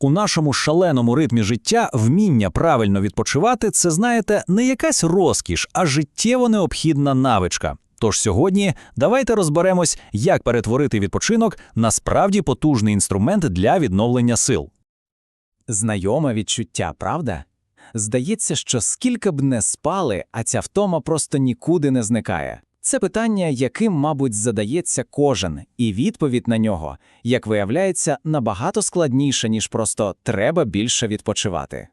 У нашому шаленому ритмі життя вміння правильно відпочивати це, знаєте, не якась розкіш, а життєво необхідна навичка. Тож сьогодні давайте розберемось, як перетворити відпочинок на справді потужний інструмент для відновлення сил. Знайоме відчуття, правда? Здається, що скільки б не спали, а ця втома просто нікуди не зникає. Це питання, яким, мабуть, задається кожен, і відповідь на нього, як виявляється, набагато складніша, ніж просто треба більше відпочивати.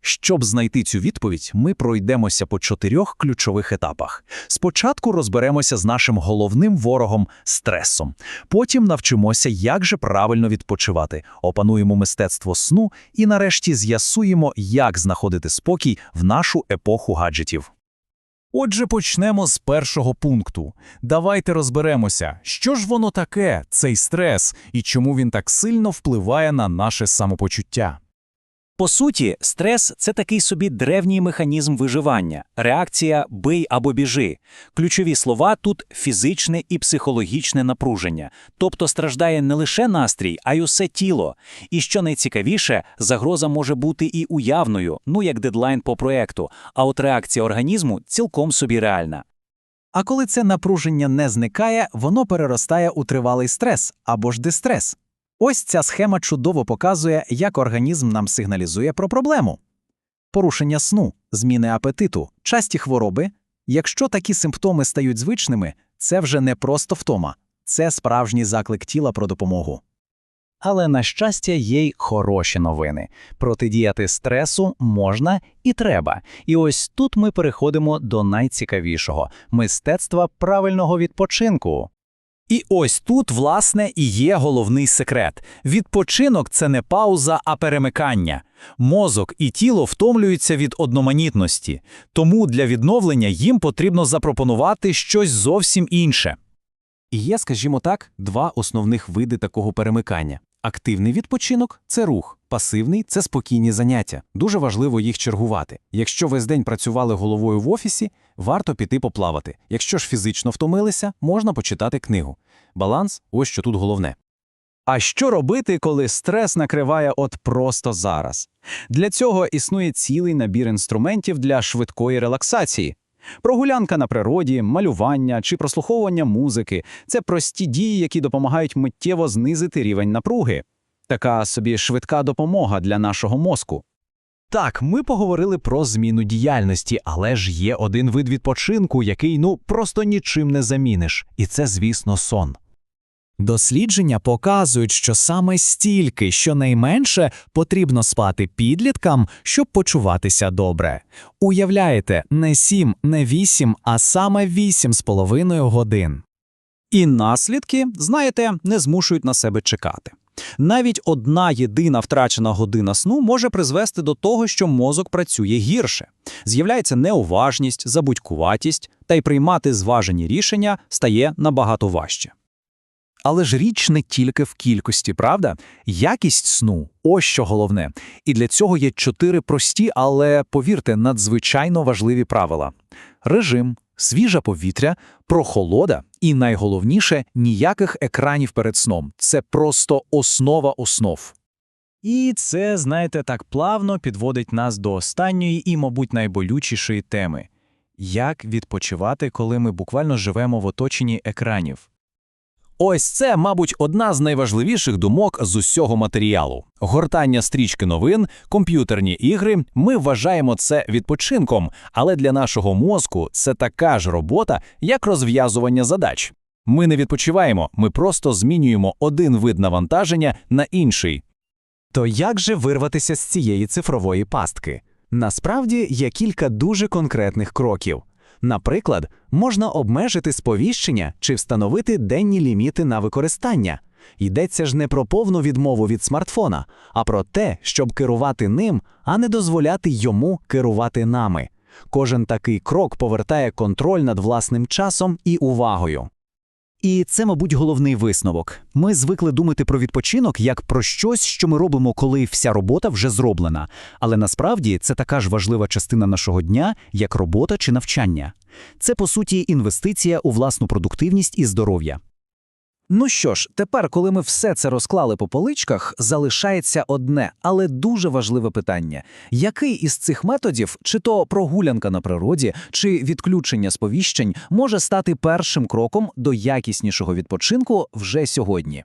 Щоб знайти цю відповідь, ми пройдемося по чотирьох ключових етапах. Спочатку розберемося з нашим головним ворогом стресом. Потім навчимося, як же правильно відпочивати, опануємо мистецтво сну і нарешті з'ясуємо, як знаходити спокій в нашу епоху гаджетів. Отже, почнемо з першого пункту. Давайте розберемося, що ж воно таке, цей стрес, і чому він так сильно впливає на наше самопочуття. По суті, стрес це такий собі древній механізм виживання, реакція бий або біжи. Ключові слова тут фізичне і психологічне напруження, тобто страждає не лише настрій, а й усе тіло. І що найцікавіше, загроза може бути і уявною, ну як дедлайн по проекту, а от реакція організму цілком собі реальна. А коли це напруження не зникає, воно переростає у тривалий стрес або ж дистрес. Ось ця схема чудово показує, як організм нам сигналізує про проблему. Порушення сну, зміни апетиту, часті хвороби. Якщо такі симптоми стають звичними, це вже не просто втома, це справжній заклик тіла про допомогу. Але, на щастя, є й хороші новини. Протидіяти стресу можна і треба. І ось тут ми переходимо до найцікавішого мистецтва правильного відпочинку. І ось тут, власне, і є головний секрет. Відпочинок це не пауза, а перемикання. Мозок і тіло втомлюються від одноманітності, тому для відновлення їм потрібно запропонувати щось зовсім інше. І є, скажімо так, два основних види такого перемикання. Активний відпочинок це рух, пасивний це спокійні заняття. Дуже важливо їх чергувати. Якщо весь день працювали головою в офісі, варто піти поплавати. Якщо ж фізично втомилися, можна почитати книгу. Баланс ось що тут головне. А що робити, коли стрес накриває от просто зараз? Для цього існує цілий набір інструментів для швидкої релаксації. Прогулянка на природі, малювання чи прослуховування музики це прості дії, які допомагають миттєво знизити рівень напруги. Така собі швидка допомога для нашого мозку. Так, ми поговорили про зміну діяльності, але ж є один вид відпочинку, який ну просто нічим не заміниш, і це, звісно, сон. Дослідження показують, що саме стільки, щонайменше, потрібно спати підліткам, щоб почуватися добре. Уявляєте, не 7, не 8, а саме 8 з половиною годин. І наслідки, знаєте, не змушують на себе чекати. Навіть одна єдина втрачена година сну може призвести до того, що мозок працює гірше. З'являється неуважність, забудькуватість, та й приймати зважені рішення стає набагато важче. Але ж річ не тільки в кількості, правда? Якість сну ось що головне. І для цього є чотири прості, але, повірте, надзвичайно важливі правила: режим, свіже повітря, прохолода і найголовніше ніяких екранів перед сном. Це просто основа основ. І це, знаєте, так плавно підводить нас до останньої і, мабуть, найболючішої теми як відпочивати, коли ми буквально живемо в оточенні екранів. Ось це, мабуть, одна з найважливіших думок з усього матеріалу. Гортання стрічки новин, комп'ютерні ігри. Ми вважаємо це відпочинком, але для нашого мозку це така ж робота, як розв'язування задач. Ми не відпочиваємо, ми просто змінюємо один вид навантаження на інший. То як же вирватися з цієї цифрової пастки? Насправді є кілька дуже конкретних кроків. Наприклад, можна обмежити сповіщення чи встановити денні ліміти на використання. Йдеться ж не про повну відмову від смартфона, а про те, щоб керувати ним, а не дозволяти йому керувати нами. Кожен такий крок повертає контроль над власним часом і увагою. І це, мабуть, головний висновок. Ми звикли думати про відпочинок як про щось, що ми робимо, коли вся робота вже зроблена. Але насправді це така ж важлива частина нашого дня, як робота чи навчання. Це, по суті, інвестиція у власну продуктивність і здоров'я. Ну що ж, тепер, коли ми все це розклали по поличках, залишається одне, але дуже важливе питання: який із цих методів, чи то прогулянка на природі, чи відключення сповіщень, може стати першим кроком до якіснішого відпочинку вже сьогодні?